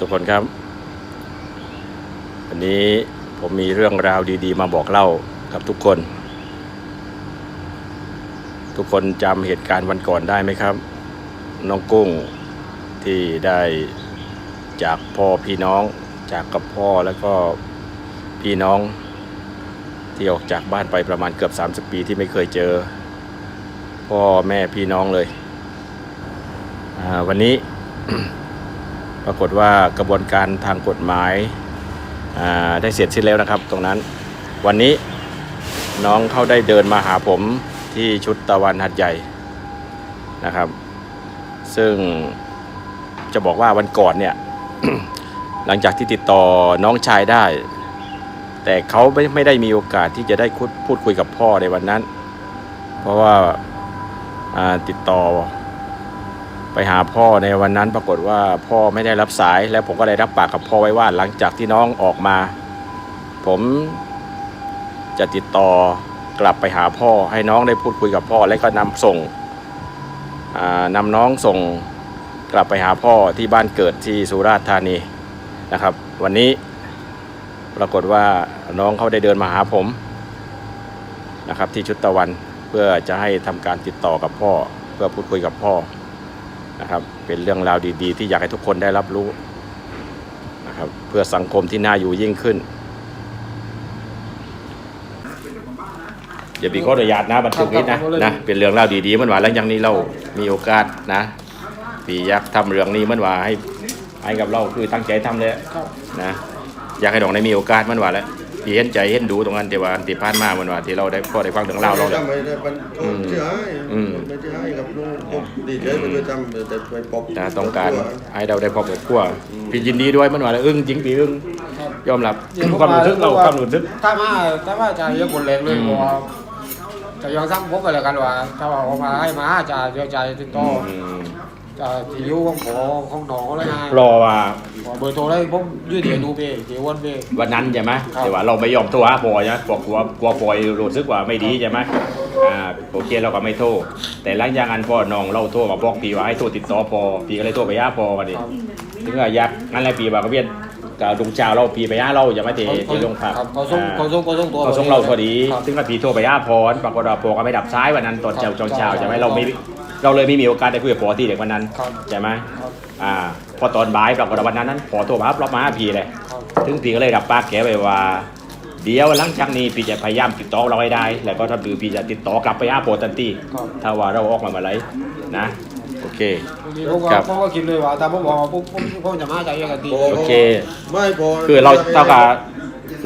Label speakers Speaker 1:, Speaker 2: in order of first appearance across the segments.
Speaker 1: ทุกคนครับ วันนี้ผมมีเรื่องราวดี ๆ มาบอกเล่ากับทุกคน ทุกคนจำเหตุการณ์วันก่อนได้ไหมครับ น้องกุ้งที่ได้จากพ่อพี่น้องจากกับพ่อแล้วก็พี่น้องที่ออกจากบ้านไปประมาณเกือบ 30 ปีที่ไม่เคยเจอ พ่อแม่พี่น้องเลย วันนี้ ปรากฏว่ากระบวนการทางกฎหมายาได้เสร็จสิ้นแล้วนะครับ ตรงนั้นวันนี้น้องเขาได้เดินมาหาผมที่ชุดตะวันหัดใหญ่นะครับ ซึ่งจะบอกว่าวันก่อนเนี่ยหลังจากที่ติดต่อน้องชายได้ แต่เขาไม่ไม่ได้มีโอกาสที่จะได้คุดพูดคุยกับพ่อในวันนั้น เพราะว่าอ่าติดต่อ ไปหาพ่อในวันนั้นปรากฏว่าพ่อไม่ได้รับสาย แล้วผมก็ได้รับปากกับพ่อไว้ว่าหลังจากที่น้องออกมา ผมจะติดต่อกลับไปหาพ่อให้น้องได้พูดคุยกับพ่อ และก็นำส่งอ่านำน้องส่งกลับไปหาพ่อที่บ้านเกิดที่สุราษฎร์ธานีนะครับ วันนี้ปรากฏว่าน้องเขาได้เดินมาหาผมนะครับที่ชุดตะวันเพื่อจะให้ทำการติดต่อกับพ่อ เพื่อพูดคุยกับพ่อ นะครับ เป็นเรื่องราวดี ๆ ที่อยากให้ทุกคนได้รับรู้นะครับ เพื่อสังคมที่น่าอยู่ยิ่งขึ้นอย่าปีขออนุญาตนะบันทึกนี้นะนะเป็นเรื่องราวดีๆมันว่าหลังจากนี้เรามีโอกาสนะปียากษ์ทำเรื่องนี้มันว่าให้ให้กับเราคือตั้งใจทำเลยนะอยากให้น้องได้มีโอกาสมันว่าแล้ว ปีเห็นใจเห็นดูตรงนั้นแต่ว่าที่ผ่านมามันว่าที่เราได้พอได้ฟังเรื่องราวเรา
Speaker 2: ไม่
Speaker 1: แล้ว
Speaker 2: ทำไม่ได้มัน
Speaker 1: อืม
Speaker 2: เชื่อให้
Speaker 1: อืม
Speaker 2: ไม่เชื่อให้กับลุงผมดีใจไปด้วยทำแต่ไปปบ
Speaker 1: นะต้องการให้เราได้พบกับพวกพี่ยินดีด้วยมันว่าแล้วอึ้งจริงปีอึ้ง
Speaker 3: ครับ
Speaker 1: ยอมรับ
Speaker 3: เดี๋ยวผม
Speaker 1: ความรู้สึกเรา
Speaker 3: ว่า
Speaker 1: ความรู้สึก
Speaker 3: ถ้ามาถ้าว่าจะยังคนแรงเลย
Speaker 1: อืม
Speaker 3: บอกว่าจะยังสั่งผมไปแล้วกันว่า ถ้าว่าออกมาให้มาจะเดี๋ยวใจติดต่ออ
Speaker 1: ม
Speaker 3: จะ ที่อยู่ของผมของหนองแล้วนะ
Speaker 1: รอว่า
Speaker 3: ขอเบอร์โทรได้ผมยืดเดียวดูไปเดี๋ยววันไป
Speaker 1: วันนั้นใช่ไหม
Speaker 3: ครับ
Speaker 1: แต่ว่าเราไม่ยอมโทรหาพอใช่ไหมบอกกลัวกลัวพอยรู้สึกว่าไม่ดีใช่ไหมอ่าโอเคเราก็ไม่โทรแต่หลังจากนั้นพอน้องเราโทรมาบอกพี่ว่าให้โทรติดต่อพอพี่ก็เลยโทรไปหาพอกันดิ
Speaker 3: ครับ
Speaker 1: ถึงว่าอยากงั้นแหละพี่ว่าก็เพียนกับลุงชาวเราพี่ไปหาเราอย่ามาเตะ
Speaker 3: เขา
Speaker 1: ที่โรงพัก
Speaker 3: ครับเขาส่ง
Speaker 1: อ่า
Speaker 3: เขาส่งเขาส่งตัว
Speaker 1: เขาส่งเราพอดี
Speaker 3: ครับ
Speaker 1: ซึ่งว่าพี่โทรไปหาพรปรากฏว่าพอก็ไม่ดับซ้ายวันนั้นตอนเช้า
Speaker 3: ครับ
Speaker 1: เช้าใช่ไหม
Speaker 3: ครับ
Speaker 1: เราไม่ เราเลยไม่มีโอกาสได้คุยกับพอที่เด็กวันนั้น
Speaker 3: ครับ
Speaker 1: ใช่ไหม
Speaker 3: ครับ
Speaker 1: อ่าพอตอนบ่ายปรากฏว่าวันนั้นนั้นพอโทรมารับรับมาหาพี่เลย
Speaker 3: ครับ
Speaker 1: ถึงพี่ก็เลยรับปากแกไปว่า เดี๋ยวหลังจากนี้พี่จะพยายามติดต่อเราให้ได้ แล้วก็ถ้าดือพี่จะติดต่อกลับไปหาพอทันที
Speaker 3: ครับ
Speaker 1: ถ้าว่าเราออกมาเมื่อไหรนะโอเค
Speaker 3: บางทีผมก็
Speaker 1: ครับ
Speaker 3: ผมก็คิดเลยว่าแต่ผมบอกว่าผมผมผมจะมาใจยังกันดี
Speaker 1: โอเค
Speaker 2: ไม่พอ
Speaker 1: คือเราเท่ากับ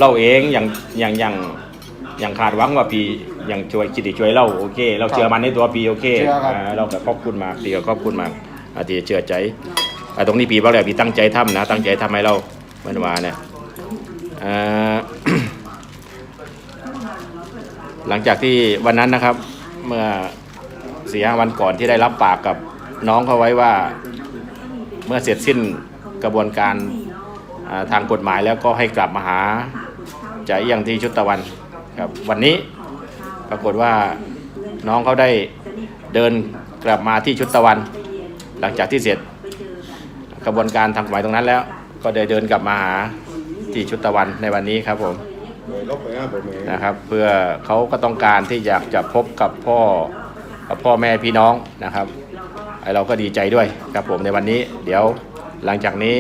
Speaker 1: เราเองอย่างอย่างอย่างอย่างขาดหวังว่าพี่อ ย่างช่วยคิดดีช่วยเราโอเค เราเชื่อมันในตัวพี่โอเค
Speaker 3: เชื่อครับ
Speaker 1: อ่าเราก็ขอบคุณมากพี่ก็ขอบคุณมากอาที่เชื่อใจอ่าตรงนี้พี่บอกแล้วพี่ตั้งใจทำนะ ตั้งใจทำให้เราเหมันว่าเนี่ยอ่า หลังจากที่วันนั้นนะครับ เมื่อสี่ห้าวันก่อนที่ได้รับปากกับน้องเขาไว้ว่า เมื่อเสร็จสิ้นกระบวนการอ่าทางกฎหมายแล้วก็ให้กลับมาหาจ่าเอียงที่ชุดตะวันครับ วันนี้ ปรากฏว่าน้องเขาได้เดินกลับมาที่ชุดตะวัน หลังจากที่เสร็จกระบวนการทางกฎหมายตรงนั้นแล้ว ก็ได้เดินกลับมาหาที่ชุดตะวันในวันนี้ครับผมนะครับเพื่อเขาก็ต้องการที่อยากจะพบกับพ่อกับพ่อแม่พี่น้องนะครับไอเราก็ดีใจด้วยครับผมในวันนี้ เดี๋ยวหลังจากนี้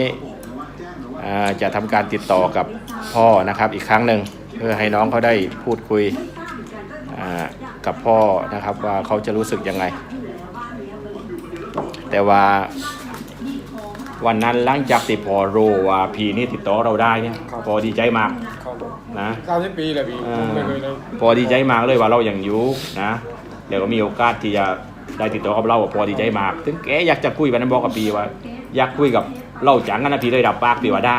Speaker 1: จะทำการติดต่อกับพ่อนะครับอีกครั้งหนึ่งเพื่อให้น้องเขาได้พูดคุย กับพ่อนะครับว่าเขาจะรู้สึกยังไง แต่ว่าวันนั้นหลังจากที่พอรู้ว่าพีนี่ติดต่อเราได้เนี่ยพอดีใจมาก
Speaker 3: ครับผม
Speaker 1: นะ
Speaker 3: เก้าสิบปีเลยพี่ผมไม่เคยได้
Speaker 1: พอดีใจมากเลยว่าเราอย่างอยู่นะเดี๋ยวก็มีโอกาสที่จะได้ติดต่อกับเราพอดีใจมาก ถึงแกอยากจะคุยวันนั้นบอกกับพี่ว่า อยากคุยกับเราจังกันนะพี่เลยดับปากพี่ว่าได้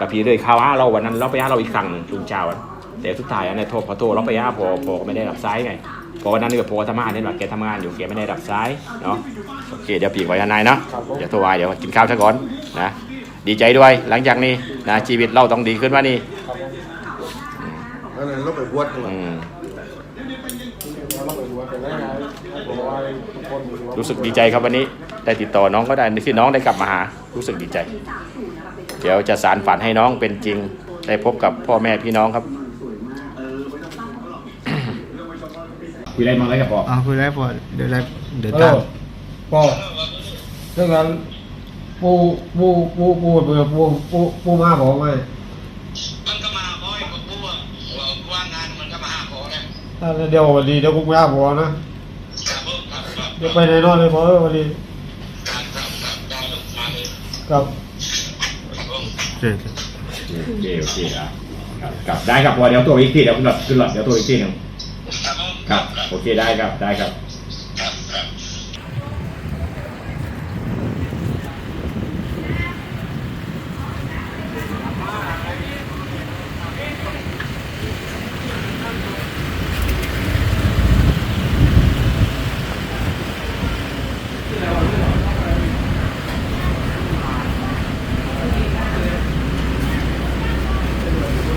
Speaker 1: กับพี่เลยเข้าหาเราวันนั้นเราไปหาเราอีกครั้งหนึ่งช่วงเช้าอะ แต่สุดท้ายอันนี้โทรพอโทรเราไปหาพอพอก็ไม่ได้รับสายไงพอวันนั้นนี่ก็พอทำงานเนี่ยว่าแกทำงานอยู่แกไม่ได้รับสายเนาะโอเคเดี๋ยวพี่ไว้ทนายเนาะ
Speaker 3: ครับผม
Speaker 1: เดี๋ยวโทรมาเดี๋ยวกินข้าวซะก่อนนะดีใจด้วยหลังจากนี้นะชีวิตเราต้องดีขึ้นว่านี่
Speaker 3: ครับผม
Speaker 2: อันนั้นลบไปบวช
Speaker 1: อืม
Speaker 3: เราไปดูว่าเป็นยังไงผมว่าทุกคนดูว่า
Speaker 1: รู้สึกดีใจครับวันนี้ได้ติดต่อน้องก็ได้ที่น้องได้กลับมาหารู้สึกดีใจ เดี๋ยวจะสารฝันให้น้องเป็นจริง ได้พบกับพ่อแม่พี่น้องครับ คุยอะไรมาเลยกับพ่อ
Speaker 4: อ่าคุยได้พอเดี๋ยวได้เดี๋ยว
Speaker 3: ฮัลโหล
Speaker 4: ตาม
Speaker 3: พ่อเรื่องนั้นปูปูปูปูเบื่อปูปูปูมาบอกไหม
Speaker 5: มันก็มาบ่อยกับกูอะว่าว่างงานมันก็มาหาขอเลย
Speaker 3: ถ้าเดี๋ยววันนี้เดี๋ยวกูไม่อาบอกนะครับ
Speaker 5: ผมครับครับ
Speaker 3: เดี๋ยวไปไหนนอนเลยพ่อเออวันนี้
Speaker 5: ครับครับครับได้ลูกมาเลย
Speaker 3: ครับ
Speaker 5: ครับผม
Speaker 4: เดี๋ยว
Speaker 1: โอเคโอเคอะครับครับได้ครับพอเดี๋ยวตัวอีกทีเดี๋ยวขึ้นหลอดขึ้นหลอดเดี๋ยวตัวอีกทีหนึ่ง
Speaker 5: ครับ
Speaker 1: โอเคได้ครับได้ครับ
Speaker 5: ครับ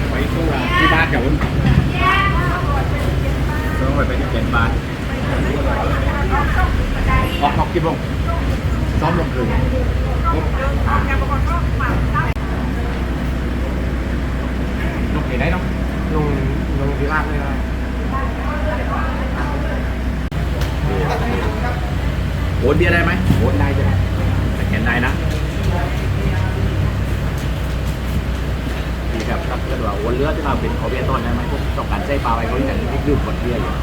Speaker 1: ไปสู้ที่บ้านกับคุณต้องไปไปที่เจ็ดบาทออกออกกี่โมงซ้อมลงคืนลูกไหนได้น้อง
Speaker 3: ลงลงที่ร้านเลยครับ
Speaker 1: โอนเบียร์ได้ไหมโอนได้ใช่ไหมแต่แกนได้นะดีครับครับ เพื่อนว่าโอนเรือที่เราเป็นขอเบียร์ต้นได้ไหมพวกต้องการใช้ปลาไปเขาที่ไหนที่ดื่มหมดเบียร์อยู่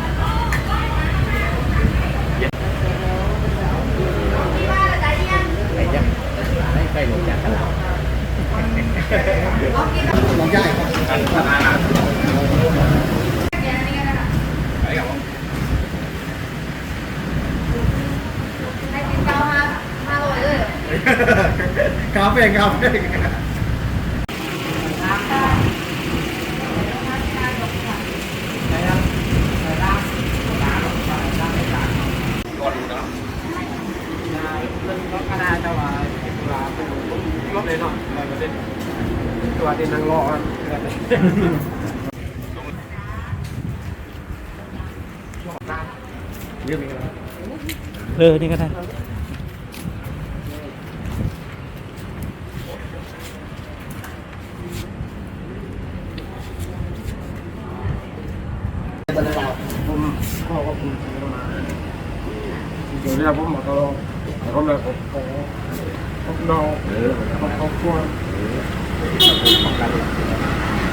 Speaker 1: ไอ้เจ้าไม่ใกล้หลงจากกันแล้วลงได้ครับ
Speaker 6: ให้กินเก้าห้าห้าร้อยเลยเหรอ
Speaker 1: ครับเองค
Speaker 3: เรื่องนี้กัน
Speaker 4: เออนี่ก็ได้
Speaker 3: ผมพ่อก็ผมมาเดี๋ยวนี้ผมมาตลอดผมเลยผมผมผมนอนผมผมกลัว
Speaker 1: ของกันเอาเป็นว่าได้ตั้งใจเลยนะเรากับเบียร์เบียร์ไม่ได้วักได้มากเนี่ยคืออยากเห็นรอยยิ้มของตัว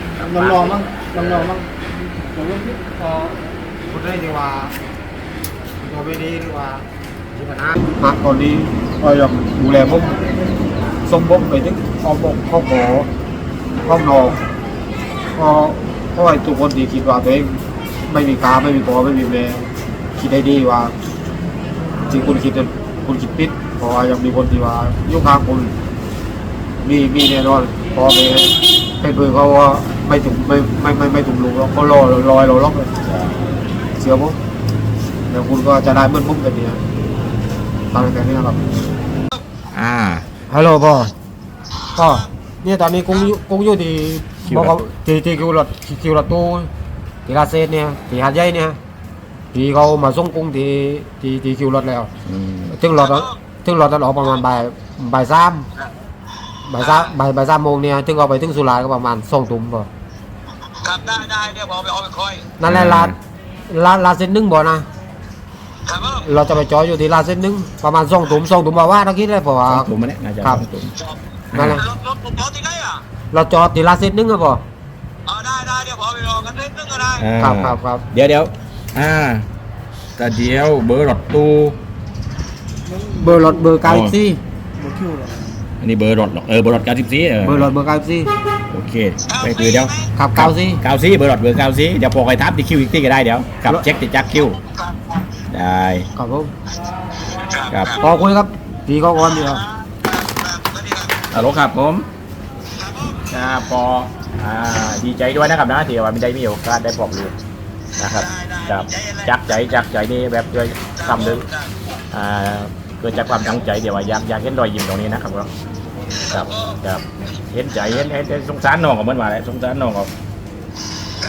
Speaker 1: ล
Speaker 3: ยเรื่
Speaker 1: องมีประตูอาพอดีเพื่อได้กินข้าวกินเลยนะติดปลาไว้เออเออ
Speaker 4: อยากปักเดี๋ยวเล่นลองลองมั้งลองลองมั้ง
Speaker 3: ผมก็พอพูดได้ดีว่าตัวไม่ดีหรือว่ามีปัญหาหากตอนนี้ก็ยังดูแลผมส่งผมไปถึงห้องบอกห้องหมอห้องนอนก็เพราะว่าทุกคนที่คิดว่าตัวเองไม่มีขาไม่มีคอไม่มีแม่คิดได้ดีว่า จริงคุณคิดคุณคิดผิดเพราะว่ายังมีคนที่ว่าอยุ่งข้างคุณมีมีแน่นอนพอแม่เป็นเพื่อนเขาว่า ไม่ถึงไม่ไม่ไม่ไม่ถึงลุงแล้วเขารอเราลอยเราล็อกเลยเสือผมแล้วคุณก็จะได้เหมือนผมกันเนี่ยตามกันนี้ครับ
Speaker 1: อ่า
Speaker 3: ฮัลโหลพ่อก็เนี่ยตอนนี้กุ้งอยู่กุ้งอยู่ที่
Speaker 1: คิว
Speaker 3: บอก
Speaker 1: รถ
Speaker 3: ว่าที่ที่คิวรถคิวรถตู้ที่กาเซนเนี่ยที่หาดใหญ่เนี่ยที่เขามาส่งกุ้งที่ที่ที่คิวรถแล้ว
Speaker 1: อืม
Speaker 3: ถึงรถอะถึงรถนั้นออกประมาณบ่ายบ่ายสามบ่ายสามบ่ายบ่ายสามโมงเนี่ยถึงเอาไปถึงสุราษฎร์ก็ประมาณสองทุ่มบ่
Speaker 5: ครับได้ได้เดี๋ยวผมเอาไปเอาไปคอย
Speaker 3: นั่นแหละลาดลาดลาดเส้นหนึ่งบ่นะ ครับ
Speaker 5: ผม
Speaker 3: เราจะไปจอดอยู่ที่ลาดเส้นหนึ่งประมาณสองทุ่มสองทุ่มมาว่าตะกี้เลยเพราะว่า
Speaker 1: ตุ่มมันเนี่ยน่าจะ
Speaker 3: ครับ
Speaker 1: ตุ่ม
Speaker 3: นั่นแหละ
Speaker 5: รถรถผมเอาที่ไหนอะ
Speaker 3: เราจอดที่ลาดเส้นหนึ่งอะบ่
Speaker 5: เอาได้ได้เดี๋ยวผมเอาไปรอกันนิดนึงก็ได้
Speaker 1: อ่า
Speaker 3: ครับครับครับ
Speaker 1: เดี๋ยวเดี๋ยวอ่าแต่เดี๋ยวเบอร์รถตู้
Speaker 3: เบอร์รถเบอร์เก้าสี่
Speaker 1: อันนี้เบอร์รถหรอกเออเบอร์รถ94เออ
Speaker 3: เบอร์รถเบอร์เก้าสี่
Speaker 1: โอ เคไปคือเดี๋ยว
Speaker 3: ครับเก้าสี่
Speaker 1: 94เบอร์รถเบอร์94เดี๋ยวพอใครทับที่คิวอีกทีก็ได้เดี๋ยวกลับเช็คติดจักคิว
Speaker 5: ครับครับ
Speaker 1: ได้
Speaker 3: ครับผม
Speaker 1: ครับ
Speaker 3: พอคุยครับพี่เขาก่อนดีครับ
Speaker 5: ครับสวัสดีครับ
Speaker 1: ฮัลโหลครับผม
Speaker 5: ครับ
Speaker 1: นะพออ่าดีใจด้วยนะครับนะที่ว่าไม่ได้มีโอกาสได้พบลูกนะครับครับจักใจจักใจนี่แบบด้วยคำนึงอ่าเกิดจากความตั้งใจเดี๋ยวว่าอยากอยากเห็นรอยยิ้มตรงนี้นะครับครับครับครับ เห็นใจเห็นเห็นเห็นสงสารน้องกับมันมาเลยสงสารน้องกับ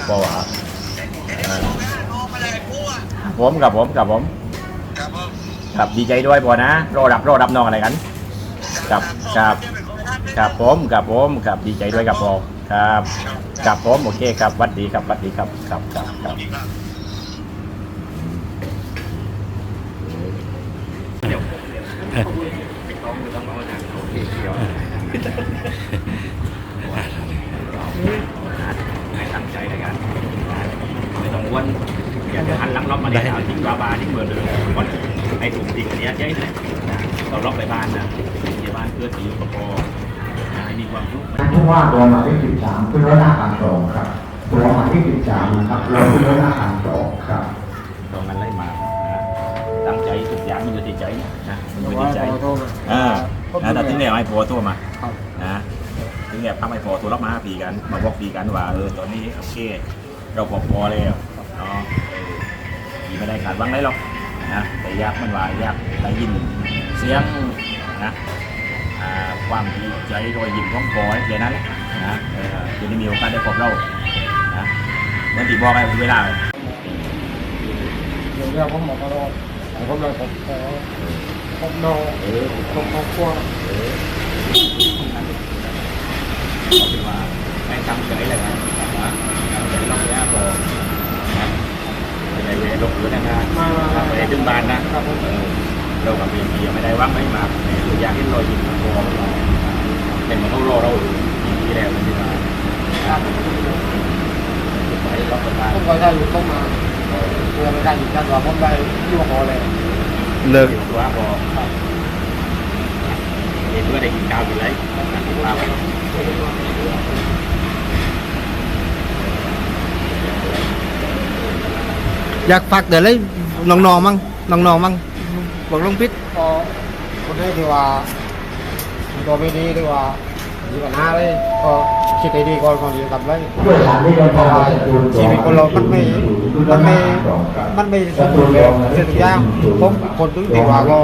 Speaker 1: เพราะว่าอ่าผมกับผมกับผม
Speaker 5: ครับผม
Speaker 1: ครับดีใจด้วยพอนะรอรับรอรับน้องอะไรกันครับครับครับผมครับผมครับดีใจด้วยครับพอครับครับผมโอเคครับหวัดดีครับหวัดดีครับครับครับครับให้ ตั้งใจในการไม่ต้องวนอย่าจะหันหลังล็อกมาเดี๋ยวทิ้งบาบาทิ้งเบอร์เลยก่อนให้ถูกทิ้งอันนี้ใช่ไหมเราล็อกไปบ้านนะที่บ้านเพื่อสีอุปกรณ์ให้มีความสุข
Speaker 4: ผู้ว่าตัวหมายเลขสิบสามขึ้นรถหน้าอาคารสองครับ ตัวหมายเลขสิบสามนะครับเราขึ้นรถหน้าอาคารสองครับ
Speaker 1: ตรงนั้นไล่มาตั้งใจทุกอย่างมันอยู่ที่ใจนะมันอยู่ที่ใจ
Speaker 3: อ่า
Speaker 1: นะแต่ถึงเนี่ยให้พอโทรมา
Speaker 3: ครับ
Speaker 1: นะถึงเนี่ยพักไม่พอโทรรับมาหาปีกัน มาบอกปีกันว่าเออตอนนี้โอเค เราพอพอแล้วเนาะเออปีไม่ได้ขาดหวังได้หรอกนะแต่อยากมันว่าอยากได้ยินเสียงนะอ่าความดีใจรอยยิ้มของพอแค่นั้นแหละนะเออจะได้มีโอกาสได้พบเรานะเหมือนที่บอกไปเวลา
Speaker 3: เดี๋ยวเรื่องผมบอกมาแล้วผมเลยผม ขอผมนอน
Speaker 1: เออ
Speaker 3: ผมขอกลัว
Speaker 1: ก็คือว่าให้ตั้งใจเลยนะนะตั้งใจลองยากพอนะไม่ได้เวลกหรือนะ
Speaker 3: มามา
Speaker 1: ไปถึงบ้านนะครับ
Speaker 3: ผม
Speaker 1: เรากับเมียยังไม่ได้วักไม่มาในตัวอย่างที่เรายินพอเป็นเหมือนเขารอเราอยู่ที่แล้วมันที่มาไปรับประทาน
Speaker 3: ผมก็ได้อยู่ต้องมาเพื่อไม่ได้อยู่กันว่าผมได้ที่ว่าพอเลย
Speaker 1: เลิกตัวพอเห็นว่าได้กินข้าวอยู่เลาไป
Speaker 4: อยากฝากเดี๋ยวเลยน้องๆมั้งน้องๆมั้งบอกลุงพิษ
Speaker 3: ก็คนได้ที่ว่าตัวไม่ดีที่ว่า มีปัญหาเลยก็คิดให้ดีก่อนก่อนที่จะทำเลย
Speaker 4: ด้วยฐานที่เราพอ
Speaker 3: ชีวิตคนเรามันไม่มันไม่มันไม่สมบูรณ์แบบเสียทุกอย่างผมคนทุกที่ว่าก็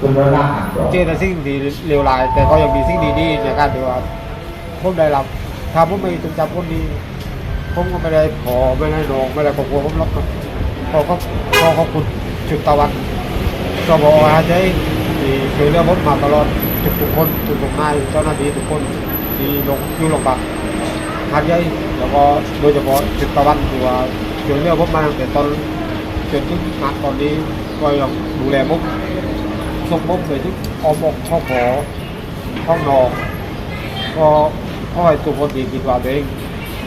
Speaker 4: ขึ้นรถหน้าอาคารสอง
Speaker 3: เจอแต่สิ่งดีเลวร้าย แต่ก็ยังมีสิ่งดีๆในการที่ว่าผมได้รับถ้าผมไม่จงจำคนดีผมก็ไม่ได้ขอไม่ได้ดองไม่ได้ขอบคุณผมรับครับขอขอบขอขอบคุณจุดตะวันก็บอกว่าใจที่ช่วยเหลือผมมาตลอด ทุกทุกคนทุกทุกนายเจ้าหน้าที่ทุกคนที่ลงอยู่โรงพยาบาลหาดใหญ่แล้วก็โดยเฉพาะจุดตะวันที่ว่าช่วยเหลือผมมาตั้งแต่ตอนจนถึงณตอนนี้ก็ยังดูแลผมส่งผมไปทุกออมอกช่องขอห้องนอนก็ขอให้ทุกคนที่คิดว่าตัวเอง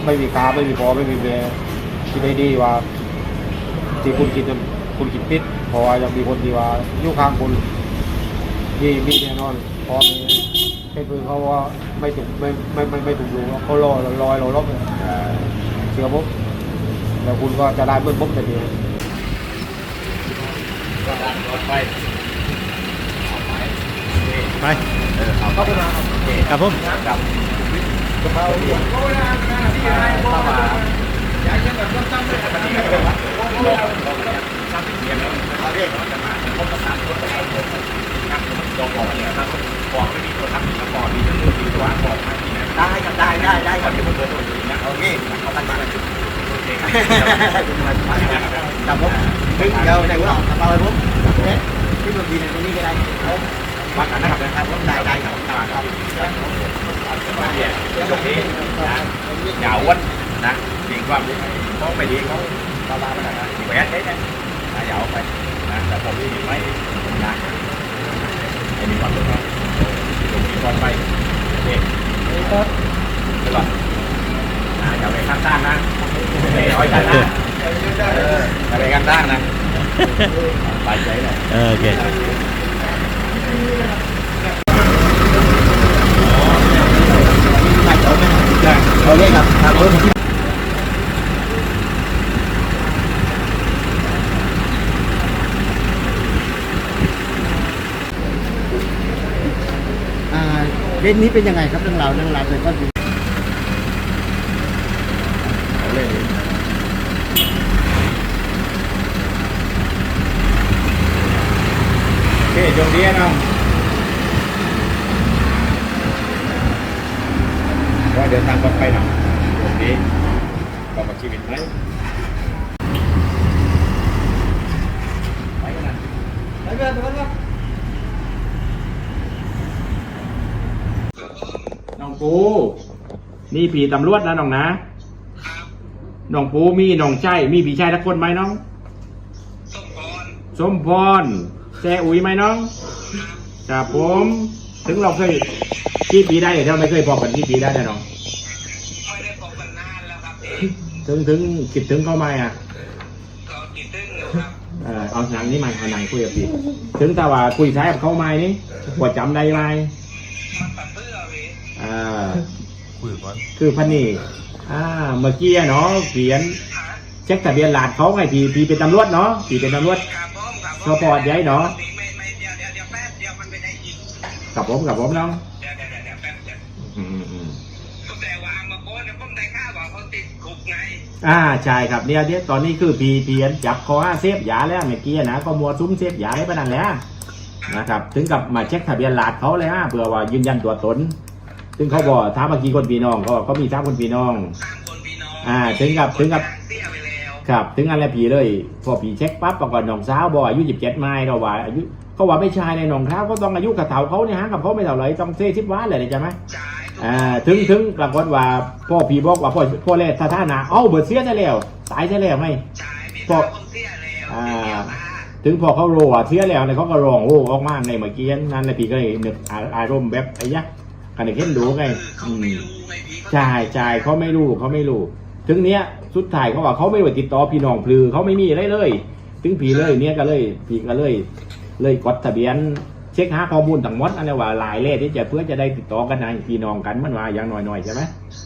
Speaker 3: ไม่มีขาไม่มีพอไม่มีแม่ที่ไม่ดีว่า ที่คุณคิดนั้นคุณคิดผิดเพราะว่ายังมีคนที่ว่าอยู่ข้างคุณที่มีแน่นอน พอมีเป็นปืนเขาว่าไม่ถูกไม่ไม่ไม่ไม่ถูกดูเขารอลอยเราลบเลยเชื่อผมแล้วคุณก็จะได้เมื่อผมแต่เดียว
Speaker 1: ไป
Speaker 4: ไป
Speaker 1: เออเข้า
Speaker 3: ไปมา
Speaker 1: ค
Speaker 4: รับผม
Speaker 1: กับเข้าเข้ามาย้ายเงินแบบต้นตั้งเลยปฏิบัติแบบว่าบอกบอกเนี่ยสร้างสิ่งเดียวเขาเรียกว่าจะมาพบประสานคนประสาคนนัก จองบอกเนี่ยครับบอกไม่มีตัวทักมีกระบอกมีทั้งมือมีตัวบอกมาที่ไหนได้ครับได้ได้ได้ก่อนที่ผมเดินตัวอยู่นะโอเคเขาตั้งมาโอเคครับครับผมถึงเดี๋ยวได้ว่าเอาไปผมที่บางทีในตรงนี้ก็ได้ผมมากันนะครับนะครับผมได้ได้ครับครับมาเนี่ยตรงนี้นะอย่าอ้วนนะดีความเขาไม่ดีเขาตาตาไม่ได้นะแหวนใช่ไหมนะอย่าเอาไปนะแต่ผมนี่ไม่นะ ให้มีความสุขนะตรงนี้ก่อนไปโอเคไปก่อนนะอย่าไปข้างต้านนะไม่เอาไปข้างหน้าเอย่าไปข้างต้านนะไปใจเลย
Speaker 4: โอเค
Speaker 1: โอเคครับครับ เรื่
Speaker 4: องนี้เป็นยังไงครับเรื่องราวเรื่องราวเป็นต้นเท่
Speaker 1: จงดีนะว่าเดินทางก็ไปหนักตรงนี้ก็มาชีวิตไหมไปกันนะ
Speaker 3: ไปกันไปกัน
Speaker 1: น้องปู นี่ผีตำรวจนะน้องนะน้องปูมีน้องใจมีผีชายทักคนไหมน้อง
Speaker 5: ส้มพร
Speaker 1: สมพรแซ่อุ๋ยไหมน้องครับผม ถึงเราเคยที่ปีได้แต่เราไม่เคยบอกกันที่ปีได้นะน้อง
Speaker 5: ไม่ได้พบกันนานแล้วครับพี่
Speaker 1: ถึงถึงคิดถึงเขาไหมอะ
Speaker 5: ก็กินตึ้งอยู่ครับ
Speaker 1: เออเอาหนังนี้มาเอาหนังคุยกับพี่ถึงแต่ว่าคุยท้ายกับเขาไหมนี่ปวดจำได้ไหม
Speaker 5: มันปัดเพื่อพี่
Speaker 1: อ่าคือพันนี่อ่า เมื่อกี้อะเนาะเขียน
Speaker 5: หา
Speaker 1: เช็คทะเบียนหลานเขาไงพี่พี่เป็นตำรวจเนาะพี่เป็นตำรวจ
Speaker 5: ครับผมครับผม
Speaker 1: เขาปลอดย้ายเนาะ
Speaker 5: ไม่ไม่เดี๋ยวเดี๋ยวเดี๋ยวแป๊บเดียวมันไม่ได้ยิน
Speaker 1: กับผมกับผมน้อง
Speaker 5: เดี๋ยวเดี๋ยวเดี๋ยวแป๊บเดียว
Speaker 1: อืมอืม
Speaker 5: แต่ว่าเอามาโพสต์เนี่ยผมได้ข่าวว่าเขาติดคุกไง
Speaker 1: อ่าใช่ครับเนี่ยเนี่ยตอนนี้คือพีเพียนจับคอเซฟยาแล้วเมื่อกี้นะก็มัวซุ้มเซฟยาให้ปะนันแล้วนะครับ ถึงกับมาเช็คทะเบียนหลานเขาเลยฮะเพื่อว่ายืนยันตัวตน ซึ่งเขาบอกท้ามเมื่อกี้คนพี่น้องเขาเขามีท้ามคนพี่น้อง
Speaker 5: สามคนพี่น้อง
Speaker 1: อ่า ถึงกับถึงกับ
Speaker 5: เสียไปแล้ว
Speaker 1: ครับ ถึงอันแล้วผีเลย พอผีเช็คปั๊บปรากฏน้องสาวบอกอายุสิบเจ็ดไม่เราว่าอายุเขาว่าไม่ใช่ในน้องเขาก็ต้องอายุกับเท่าเขาเนี่ยฮะกับเขาไม่เท่าไหรต้องเซ่ทิพว้าเลยใช่ไหม
Speaker 5: จ่าย
Speaker 1: อ่า ถึงถึงปรากฏว่าพ่อผีบอกว่าพ่อพ่อแรกท่าท่านาเอ้าเบิดเสียได้แล้วตายได้แล้วไหม
Speaker 5: จ่ายพี่
Speaker 1: พอ
Speaker 5: สาวผมเสียแล้ว
Speaker 1: อ่า
Speaker 5: เดี๋ยวมา
Speaker 1: ถึงพอเขาโรอะเสียแล้วเนี่ยเขาก็ร้องโอ้ออกมาในเมื่อกี้นั่นแหละพี่ก็เลยนึกอาอารมณ์แบบไอ้ยักษ์ กันเห็นดูไง
Speaker 5: คือ
Speaker 1: อื
Speaker 5: เขาไม่
Speaker 1: ม
Speaker 5: รู้ไงพี่เขา
Speaker 1: ใช่ใช่เขาไม่รู้เขาไม่รู้ ถึงเนี้ยสุดท้ายเขาว่าเขาไม่ได้ติดต่อพี่น้องพลือเขาไม่มีอะไรเลย ถึงผีเลยเนี้ยก็เลยผีก็เลย เลยกดทะเบียนเช็คหาข้อมูลทั้งหมดอันนี้ว่าหลายเลขที่จะเพื่อจะได้ติดต่อกันในพี่น้องกันมันว่าอย่างน้อยๆใช่ไหม
Speaker 5: ค